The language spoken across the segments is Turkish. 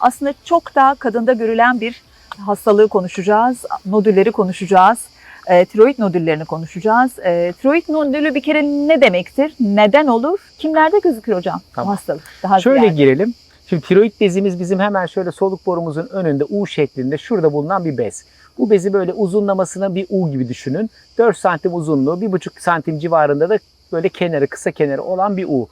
aslında çok daha kadında görülen bir hastalığı konuşacağız. Nodülleri konuşacağız. E, tiroid nodüllerini konuşacağız. E, tiroid nodülü bir kere ne demektir? Neden olur? Kimlerde gözükür hocam Tamam. hastalık? Daha Şöyle ziyade. girelim. Şimdi tiroid bezimiz bizim hemen şöyle soluk borumuzun önünde U şeklinde şurada bulunan bir bez. Bu bezi böyle uzunlamasına bir U gibi düşünün. 4 santim uzunluğu, 1,5 santim civarında da böyle kenarı, kısa kenarı olan bir U.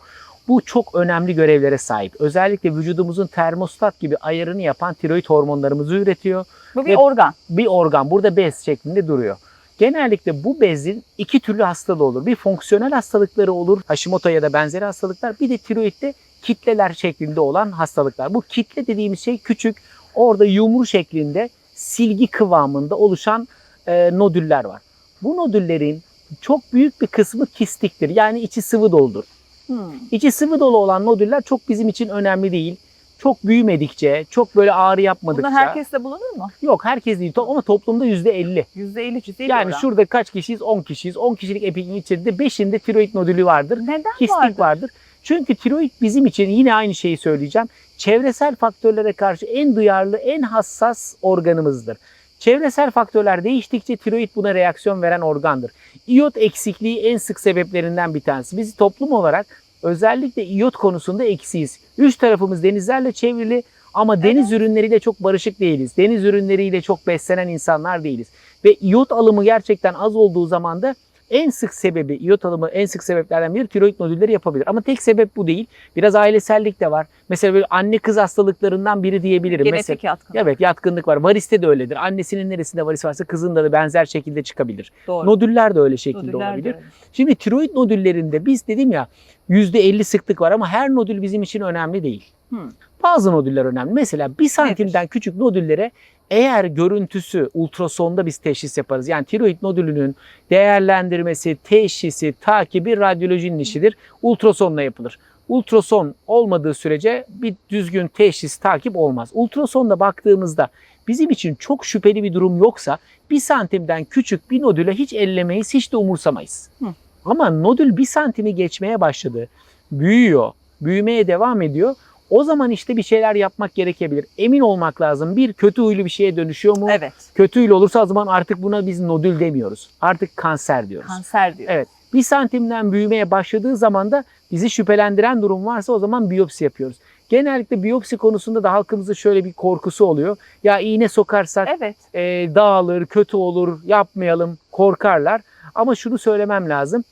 Bu çok önemli görevlere sahip. Özellikle vücudumuzun termostat gibi ayarını yapan tiroid hormonlarımızı üretiyor. Bu bir organ. Bir organ burada bez şeklinde duruyor. Genellikle bu bezin iki türlü hastalığı olur. Bir fonksiyonel hastalıkları olur. Hashimoto ya da benzeri hastalıklar. Bir de tiroidde kitleler şeklinde olan hastalıklar. Bu kitle dediğimiz şey küçük, orada yumru şeklinde silgi kıvamında oluşan e, nodüller var. Bu nodüllerin çok büyük bir kısmı kistiktir. Yani içi sıvı doludur. Hmm. İçi sıvı dolu olan nodüller çok bizim için önemli değil. Çok büyümedikçe, çok böyle ağrı yapmadıkça. Bunlar herkeste bulunur mu? Yok herkes değil ama toplumda %50. %50 cüz'i Yani oran. şurada kaç kişiyiz? 10 kişiyiz. 10 kişilik epikliğin içinde 5'inde tiroid nodülü vardır. Neden Kistik vardır? vardır. Çünkü tiroid bizim için yine aynı şeyi söyleyeceğim. Çevresel faktörlere karşı en duyarlı, en hassas organımızdır. Çevresel faktörler değiştikçe tiroid buna reaksiyon veren organdır. İyot eksikliği en sık sebeplerinden bir tanesi. Biz toplum olarak özellikle iyot konusunda eksiyiz. Üç tarafımız denizlerle çevrili ama deniz ürünleriyle çok barışık değiliz. Deniz ürünleriyle çok beslenen insanlar değiliz. Ve iyot alımı gerçekten az olduğu zaman da en sık sebebi, iyot alımı en sık sebeplerden biri tiroid nodülleri yapabilir. Ama tek sebep bu değil. Biraz ailesellik de var. Mesela böyle anne kız hastalıklarından biri diyebilirim. Mesela, Genetik yatkın. evet yatkınlık var. Variste de öyledir. Annesinin neresinde varis varsa kızında da benzer şekilde çıkabilir. Doğru. Nodüller de öyle şekilde Nodüller olabilir. Şimdi tiroid nodüllerinde biz dedim ya %50 sıklık var ama her nodül bizim için önemli değil. Hmm. Bazı nodüller önemli. Mesela bir santimden küçük nodüllere eğer görüntüsü ultrasonda biz teşhis yaparız. Yani tiroid nodülünün değerlendirmesi, teşhisi, takibi radyolojinin işidir. Ultrasonla yapılır. Ultrason olmadığı sürece bir düzgün teşhis, takip olmaz. Ultrasonda baktığımızda bizim için çok şüpheli bir durum yoksa bir santimden küçük bir nodüle hiç ellemeyiz, hiç de umursamayız. Hı. Ama nodül bir santimi geçmeye başladı, büyüyor, büyümeye devam ediyor. O zaman işte bir şeyler yapmak gerekebilir. Emin olmak lazım. Bir kötü huylu bir şeye dönüşüyor mu? Evet. Kötü huylu olursa o zaman artık buna biz nodül demiyoruz. Artık kanser diyoruz. Kanser diyor. Evet. Bir santimden büyümeye başladığı zaman da bizi şüphelendiren durum varsa o zaman biyopsi yapıyoruz. Genellikle biyopsi konusunda da halkımızın şöyle bir korkusu oluyor. Ya iğne sokarsak Evet. e, dağılır, kötü olur, yapmayalım, korkarlar. Ama şunu söylemem lazım.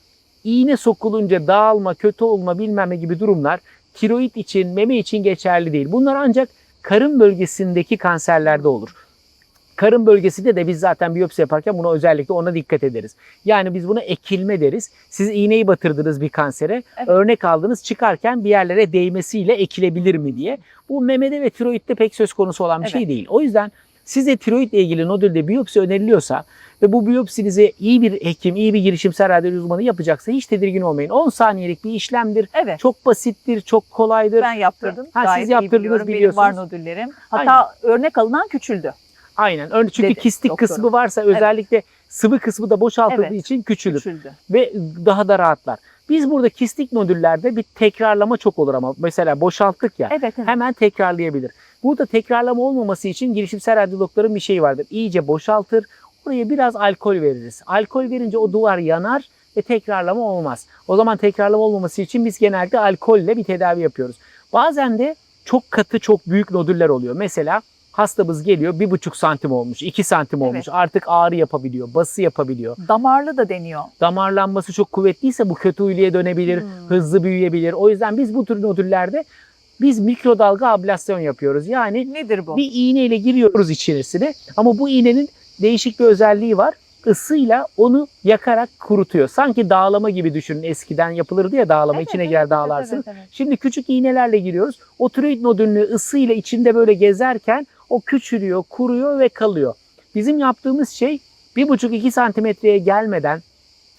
İğne sokulunca dağılma, kötü olma, bilmem ne gibi durumlar tiroid için, meme için geçerli değil. Bunlar ancak karın bölgesindeki kanserlerde olur. Karın bölgesinde de biz zaten biyopsi yaparken buna özellikle ona dikkat ederiz. Yani biz buna ekilme deriz. Siz iğneyi batırdınız bir kansere, Evet. örnek aldınız çıkarken bir yerlere değmesiyle ekilebilir mi diye. Bu memede ve tiroidde pek söz konusu olan bir şey Evet. değil. O yüzden size tiroidle ilgili nodülde biyopsi öneriliyorsa ve bu biyopsinizi iyi bir hekim, iyi bir girişimsel radyoloji uzmanı yapacaksa hiç tedirgin olmayın. 10 saniyelik bir işlemdir. Evet. Çok basittir, çok kolaydır. ben yaptırdım. Ha, siz Gayet iyi yaptırdınız, biliyorum. Benim biliyorsunuz. var nodüllerim. Hatta örnek alınan küçüldü. Aynen. Ön- Çünkü Dedi kistik doktorum. kısmı varsa özellikle sıvı kısmı da boşaltıldığı Evet. için küçülür Küçüldü. ve daha da rahatlar. Biz burada kistik nodüllerde bir tekrarlama çok olur ama mesela boşalttık ya Evet, evet. hemen tekrarlayabilir. Burada tekrarlama olmaması için girişimsel radyologların bir şeyi vardır. İyice boşaltır, oraya biraz alkol veririz. Alkol verince o duvar yanar ve tekrarlama olmaz. O zaman tekrarlama olmaması için biz genelde alkolle bir tedavi yapıyoruz. Bazen de çok katı, çok büyük nodüller oluyor. Mesela hastamız geliyor bir buçuk santim olmuş, iki santim olmuş. Evet. Artık ağrı yapabiliyor, bası yapabiliyor. Damarlı da deniyor. Damarlanması çok kuvvetliyse bu kötü huyluya dönebilir, Hmm. hızlı büyüyebilir. O yüzden biz bu tür nodüllerde biz mikrodalga ablasyon yapıyoruz. Yani Nedir bu? bir iğneyle giriyoruz içerisine ama bu iğnenin değişik bir özelliği var. Isıyla onu yakarak kurutuyor. Sanki dağlama gibi düşünün. Eskiden yapılırdı ya dağlama Evet, içine evet, girer evet, dağlarsınız. evet, evet. Şimdi küçük iğnelerle giriyoruz. O tiroid nodülünü ısıyla içinde böyle gezerken o küçülüyor, kuruyor ve kalıyor. Bizim yaptığımız şey 1,5-2 santimetreye gelmeden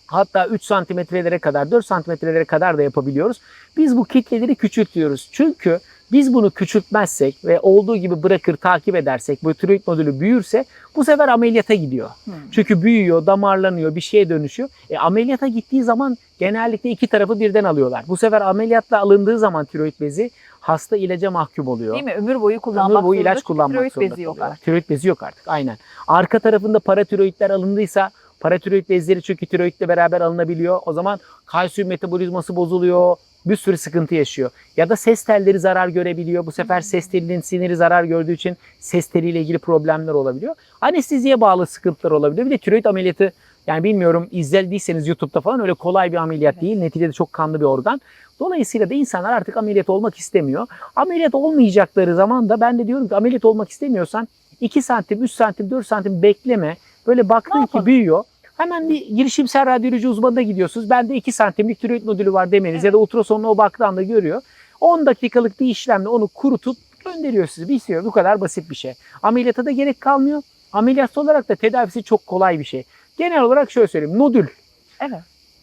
hatta 3 santimetrelere kadar, 4 santimetrelere kadar da yapabiliyoruz. Biz bu kitleleri küçültüyoruz. Çünkü biz bunu küçültmezsek ve olduğu gibi bırakır takip edersek bu tiroid nodülü büyürse bu sefer ameliyata gidiyor. Hmm. Çünkü büyüyor, damarlanıyor, bir şeye dönüşüyor. E, ameliyata gittiği zaman genellikle iki tarafı birden alıyorlar. Bu sefer ameliyatla alındığı zaman tiroid bezi Hasta ilaca mahkum oluyor. Değil mi? Ömür boyu kullanmak Ömür boyu ilaç kullanmak tiroid zorunda bezi yok artık. Tiroid bezi yok artık aynen. Arka tarafında paratiroidler alındıysa paratiroid bezleri çünkü tiroidle beraber alınabiliyor. O zaman kalsiyum metabolizması bozuluyor. Bir sürü sıkıntı yaşıyor. Ya da ses telleri zarar görebiliyor. Bu sefer ses telinin siniri zarar gördüğü için ses teliyle ilgili problemler olabiliyor. Anesteziye bağlı sıkıntılar olabiliyor. Bir de tiroid ameliyatı yani bilmiyorum izlediyseniz YouTube'da falan öyle kolay bir ameliyat Evet. değil. Neticede çok kanlı bir organ. Dolayısıyla da insanlar artık ameliyat olmak istemiyor. Ameliyat olmayacakları zaman da ben de diyorum ki ameliyat olmak istemiyorsan 2 santim, 3 santim, 4 santim bekleme. Böyle baktın ki büyüyor. Hemen bir girişimsel radyoloji uzmanına gidiyorsunuz. Bende 2 santimlik tiroid nodülü var demeniz Evet. ya da ultrasonla o baktığı anda görüyor. 10 dakikalık bir işlemle onu kurutup gönderiyor sizi. Bir istiyor. Bu kadar basit bir şey. Ameliyata da gerek kalmıyor. Ameliyat olarak da tedavisi çok kolay bir şey. Genel olarak şöyle söyleyeyim. Nodül Evet.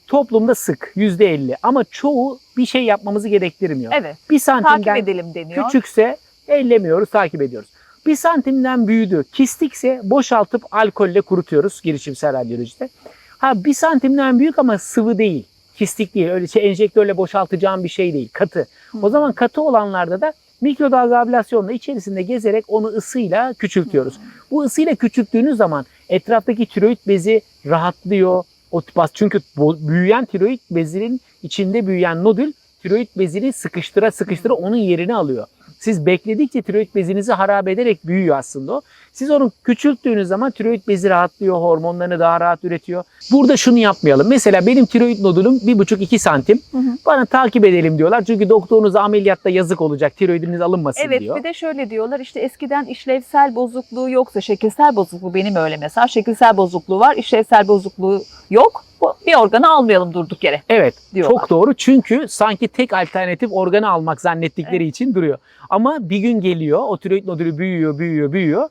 toplumda sık %50 ama çoğu bir şey yapmamızı gerektirmiyor. Evet. Bir Takip santimden edelim deniyor. küçükse ellemiyoruz, takip ediyoruz. Bir santimden büyüdü, kistikse boşaltıp alkolle kurutuyoruz girişimsel radyolojide. Ha bir santimden büyük ama sıvı değil, kistik değil, öyle şey enjektörle boşaltacağım bir şey değil, katı. O Hı. zaman katı olanlarda da mikrodalga ablasyonla içerisinde gezerek onu ısıyla küçültüyoruz. Bu ısıyla küçülttüğünüz zaman etraftaki tiroid bezi rahatlıyor. O çünkü büyüyen tiroid bezinin içinde büyüyen nodül tiroid bezini sıkıştıra sıkıştıra onun yerini alıyor. Siz bekledikçe tiroid bezinizi harap ederek büyüyor aslında o. Siz onu küçülttüğünüz zaman tiroid bezi rahatlıyor, hormonlarını daha rahat üretiyor. Burada şunu yapmayalım. Mesela benim tiroid nodülüm 1,5-2 santim. Hı hı. Bana takip edelim diyorlar. Çünkü doktorunuz ameliyatta yazık olacak. Tiroidiniz alınmasın Evet diyor. bir de şöyle diyorlar işte eskiden işlevsel bozukluğu yoksa şekilsel bozukluğu benim öyle mesela şekilsel bozukluğu var işlevsel bozukluğu yok bu bir organı almayalım durduk yere Evet. diyorlar. Çok doğru çünkü sanki tek alternatif organı almak zannettikleri için duruyor. Ama bir gün geliyor o tiroid nodülü büyüyor, büyüyor, büyüyor.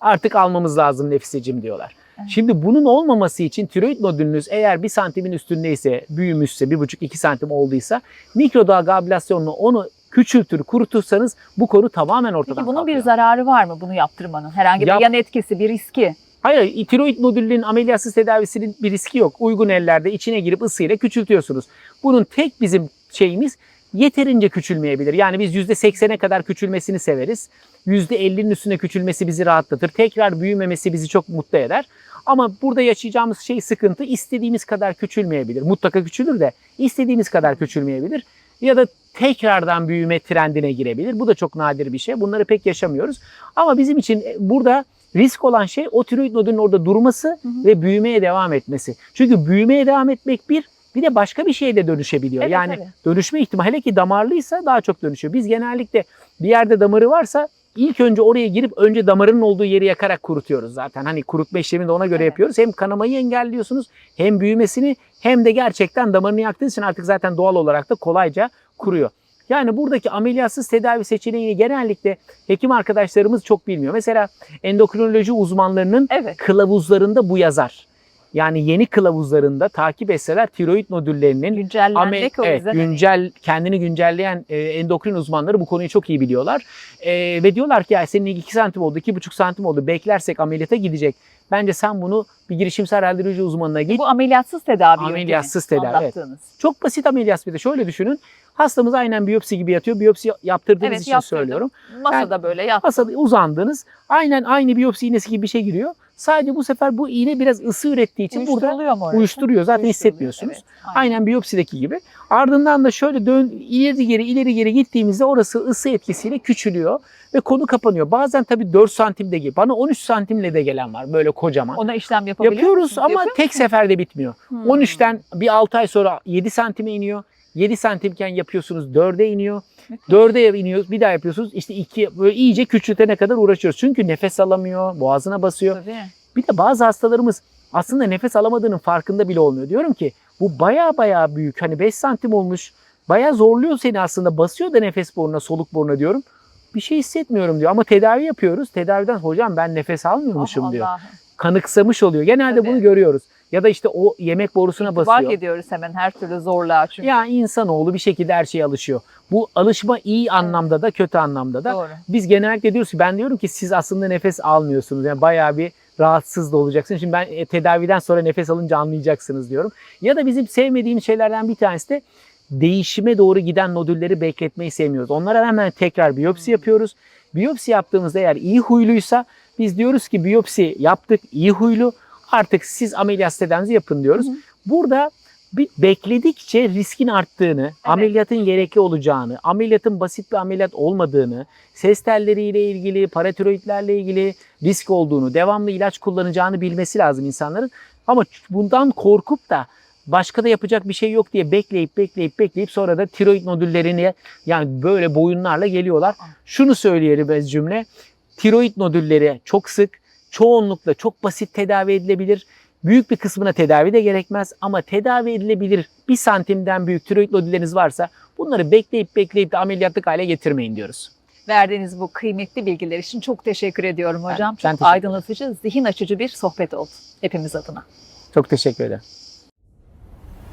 Artık almamız lazım nefisecim diyorlar. Evet. Şimdi bunun olmaması için tiroid nodülünüz eğer bir santimin üstündeyse, büyümüşse, bir buçuk iki santim olduysa mikrodalga ablasyonla onu küçültür, kurutursanız bu konu tamamen ortadan Peki bunun kalkıyor. bir zararı var mı bunu yaptırmanın? Herhangi Yap- bir yan etkisi, bir riski? Hayır, tiroid nodülünün ameliyatsız tedavisinin bir riski yok. Uygun ellerde içine girip ısıyla küçültüyorsunuz. Bunun tek bizim şeyimiz yeterince küçülmeyebilir. Yani biz %80'e kadar küçülmesini severiz. %50'nin üstüne küçülmesi bizi rahatlatır. Tekrar büyümemesi bizi çok mutlu eder. Ama burada yaşayacağımız şey sıkıntı istediğimiz kadar küçülmeyebilir. Mutlaka küçülür de istediğimiz kadar küçülmeyebilir. Ya da tekrardan büyüme trendine girebilir. Bu da çok nadir bir şey. Bunları pek yaşamıyoruz. Ama bizim için e, burada risk olan şey o tiroid nodunun orada durması Hı hı. ve büyümeye devam etmesi. Çünkü büyümeye devam etmek bir bir de başka bir şeye de dönüşebiliyor. Evet, yani evet. dönüşme ihtimali hele ki damarlıysa daha çok dönüşüyor. Biz genellikle bir yerde damarı varsa ilk önce oraya girip önce damarın olduğu yeri yakarak kurutuyoruz zaten. Hani kurutma işlemini de ona göre Evet. yapıyoruz. Hem kanamayı engelliyorsunuz hem büyümesini hem de gerçekten damarını yaktığınız için artık zaten doğal olarak da kolayca kuruyor. Yani buradaki ameliyatsız tedavi seçeneğini genellikle hekim arkadaşlarımız çok bilmiyor. Mesela endokrinoloji uzmanlarının Evet. kılavuzlarında bu yazar. Yani yeni kılavuzlarında takip etseler tiroid nodüllerinin Güncellenmek o evet, yüzden. güncel kendini güncelleyen e, endokrin uzmanları bu konuyu çok iyi biliyorlar. E, ve diyorlar ki ya senin 2 santim oldu, 2,5 santim oldu. Beklersek ameliyata gidecek. Bence sen bunu bir girişimsel radyoloji uzmanına git. Bu ameliyatsız tedavi yöntemi Ameliyatsız tedavi, evet. Çok basit ameliyat bir de. Şöyle düşünün. Hastamız aynen biyopsi gibi yatıyor. Biyopsi yaptırdığınız Evet, için yaptırdım. söylüyorum. Masada böyle yat. Masada uzandınız. Aynen aynı biyopsi iğnesi gibi bir şey giriyor. Sadece bu sefer bu iğne biraz ısı ürettiği için burada mu uyuşturuyor. Zaten hissetmiyorsunuz. evet, aynen. Aynen biyopsideki gibi. Ardından da şöyle dön ileri geri ileri geri gittiğimizde orası ısı etkisiyle küçülüyor ve konu kapanıyor. Bazen tabii 4 santimde gibi. Bana 13 santimle de gelen var böyle kocaman. Ona işlem yapabiliyor Yapıyoruz musunuz? ama Yapıyor tek seferde bitmiyor. Hmm. 13'ten bir 6 ay sonra 7 santime iniyor. 7 santimken yapıyorsunuz 4'e iniyor. Müthiş. 4'e iniyoruz bir daha yapıyorsunuz. İşte 2 böyle iyice küçültene kadar uğraşıyoruz. Çünkü nefes alamıyor, boğazına basıyor. Tabii. Bir de bazı hastalarımız aslında nefes alamadığının farkında bile olmuyor. Diyorum ki bu baya baya büyük. Hani 5 santim olmuş. Baya zorluyor seni aslında. Basıyor da nefes boruna, soluk boruna diyorum. Bir şey hissetmiyorum diyor. Ama tedavi yapıyoruz. Tedaviden hocam ben nefes almıyormuşum Ah, diyor. Kanıksamış oluyor. Genelde Tabii. bunu görüyoruz. Ya da işte o yemek borusuna basıyor. ediyoruz hemen her türlü zorluğa çünkü. Ya insanoğlu bir şekilde her şeye alışıyor. Bu alışma iyi anlamda da kötü anlamda da. Doğru. Biz genellikle diyoruz ki ben diyorum ki siz aslında nefes almıyorsunuz. Yani bayağı bir rahatsız da olacaksınız. Şimdi ben e, tedaviden sonra nefes alınca anlayacaksınız diyorum. Ya da bizim sevmediğim şeylerden bir tanesi de değişime doğru giden nodülleri bekletmeyi sevmiyoruz. Onlara hemen tekrar biyopsi yapıyoruz. Biyopsi yaptığımızda eğer iyi huyluysa biz diyoruz ki biyopsi yaptık iyi huylu artık siz ameliyat tedavinizi yapın diyoruz. Hı hı. Burada bir bekledikçe riskin arttığını, ameliyatın gerekli olacağını, ameliyatın basit bir ameliyat olmadığını, ses telleriyle ilgili, paratiroidlerle ilgili risk olduğunu, devamlı ilaç kullanacağını bilmesi lazım insanların. Ama bundan korkup da başka da yapacak bir şey yok diye bekleyip bekleyip bekleyip sonra da tiroid nodüllerini yani böyle boyunlarla geliyorlar. Şunu söyleyelim bez cümle. Tiroid nodülleri çok sık, çoğunlukla çok basit tedavi edilebilir. Büyük bir kısmına tedavi de gerekmez ama tedavi edilebilir bir santimden büyük tiroid nodülleriniz varsa bunları bekleyip bekleyip de ameliyatlık hale getirmeyin diyoruz. Verdiğiniz bu kıymetli bilgiler için çok teşekkür ediyorum hocam. ben çok teşekkür aydınlatıcı, zihin açıcı bir sohbet oldu hepimiz adına. Çok teşekkür ederim.